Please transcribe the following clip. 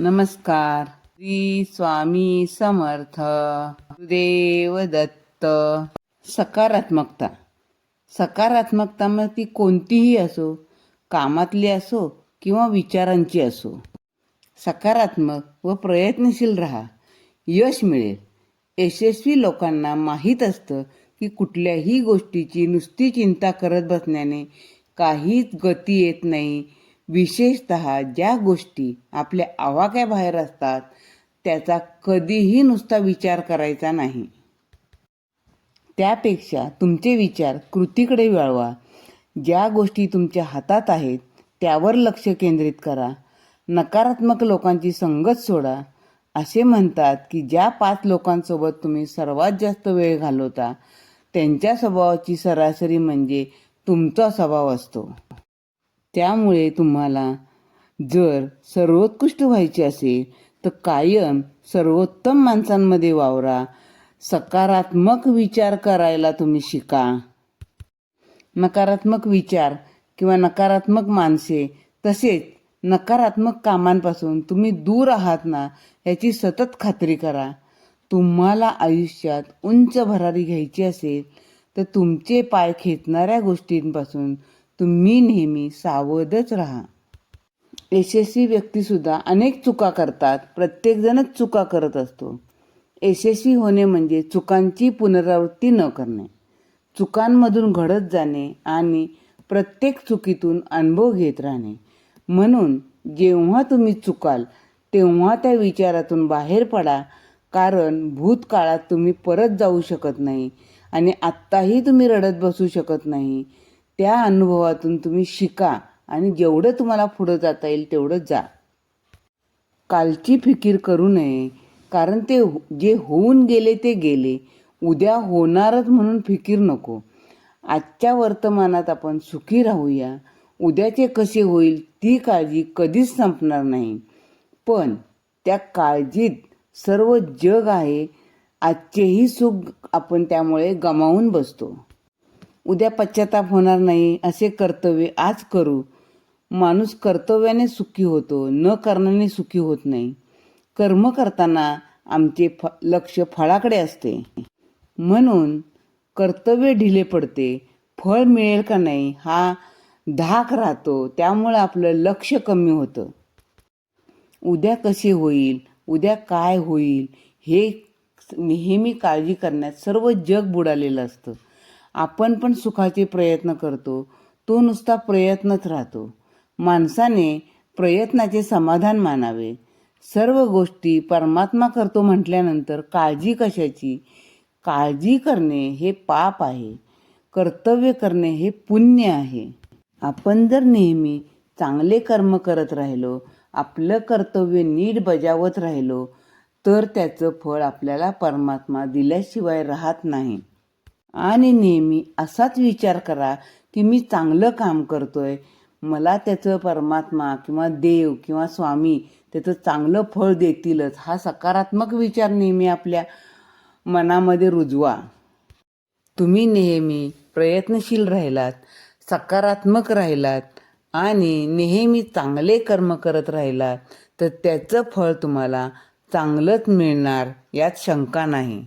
नमस्कार. श्री स्वामी समर्थ. देव दत्त. सकारात्मकता. सकारात्मकता मग ती कोणतीही असो कामातली असो किंवा विचारांची असो सकारात्मक व प्रयत्नशील राहा. यश मिळेल. यशस्वी लोकांना माहीत असतं की कुठल्याही गोष्टीची नुसती चिंता करत बसण्याने काहीच गती येत नाही. विशेषत ज्या गोष्टी आपल्या आवाक्याबाहेर असतात त्याचा कधीही नुसता विचार करायचा नाही. त्यापेक्षा तुमचे विचार कृतीकडे वळवा. ज्या गोष्टी तुमच्या हातात आहेत त्यावर लक्ष केंद्रित करा. नकारात्मक लोकांची संगत सोडा. असे म्हणतात की ज्या पाच लोकांसोबत तुम्ही सर्वात जास्त वेळ घालवता त्यांच्या स्वभावाची सरासरी म्हणजे तुमचा स्वभाव असतो. त्यामुळे तुम्हाला जर सर्वोत्कृष्ट व्हायचे असेल तर कायम सर्वोत्तम माणसांमध्ये वावरा. सकारात्मक विचार करायला तुम्ही शिका. नकारात्मक विचार किंवा नकारात्मक माणसे तसेच नकारात्मक कामांपासून तुम्ही दूर आहात ना याची सतत खात्री करा. तुम्हाला आयुष्यात उंच भरारी घ्यायची असेल तर तुमचे पाय खेचणाऱ्या गोष्टींपासून तुम्ही नेहमी सावधच राहा. यशस्वी व्यक्तीसुद्धा अनेक चुका करतात. प्रत्येकजणच चुका करत असतो. यशस्वी होणे म्हणजे चुकांची पुनरावृत्ती न करणे. चुकांमधून घडत जाणे आणि प्रत्येक चुकीतून अनुभव घेत राहणे. म्हणून जेव्हा तुम्ही चुकाल तेव्हा त्या विचारातून बाहेर पडा. कारण भूतकाळात तुम्ही परत जाऊ शकत नाही आणि आत्ताही तुम्ही रडत बसू शकत नाही. त्या अनुभवातून तुम्ही शिका आणि जेवढं तुम्हाला पुढं जाता येईल तेवढं जा. कालची फिकीर करू नये कारण ते हो-, जे होऊन गेले ते गेले. उद्या होणारच म्हणून फिकीर नको. आजच्या वर्तमानात आपण सुखी राहूया. उद्याचे कसे होईल ती काळजी कधीच संपणार नाही. पण त्या काळजीत सर्व जग आहे. आजचेही सुख आपण त्यामुळे गमावून बसतो. उद्या पश्चाताप होणार नाही असे कर्तव्य आज करू. माणूस कर्तव्याने सुखी होतो न करण्याने सुखी होत नाही. कर्म करताना आमचे फ लक्ष फळाकडे असते. म्हणून कर्तव्य ढिले पडते फळ मिळेल का नाही हा धाक राहतो त्यामुळं आपलं लक्ष कमी होतं. उद्या कसे होईल उद्या काय होईल हे नेहमी काळजी करण्यात सर्व जग बुडालेलं असतं. आपण पण सुखाचे प्रयत्न करतो. तो नुसता प्रयत्नच राहतो. माणसाने प्रयत्नाचे समाधान मानावे. सर्व गोष्टी परमात्मा करतो म्हटल्यानंतर काळजी कशाची? काळजी करणे हे पाप आहे. कर्तव्य करणे हे पुण्य आहे. आपण जर नेहमी चांगले कर्म करत राहिलो आपलं कर्तव्य नीट बजावत राहिलो तर त्याचं फळ आपल्याला परमात्मा दिल्याशिवाय राहत नाही. आणि नेहमी असाच विचार करा की मी चांगलं काम करतोय. मला त्याचं परमात्मा किंवा देव किंवा स्वामी त्याचं चांगलं फळ देतीलच हा सकारात्मक विचार नेहमी आपल्या मनामध्ये रुजवा. तुम्ही नेहमी प्रयत्नशील राहिलात सकारात्मक राहिलात आणि नेहमी चांगले कर्म करत राहिलात तर त्याचं फळ तुम्हाला चांगलंच मिळणार यात शंका नाही.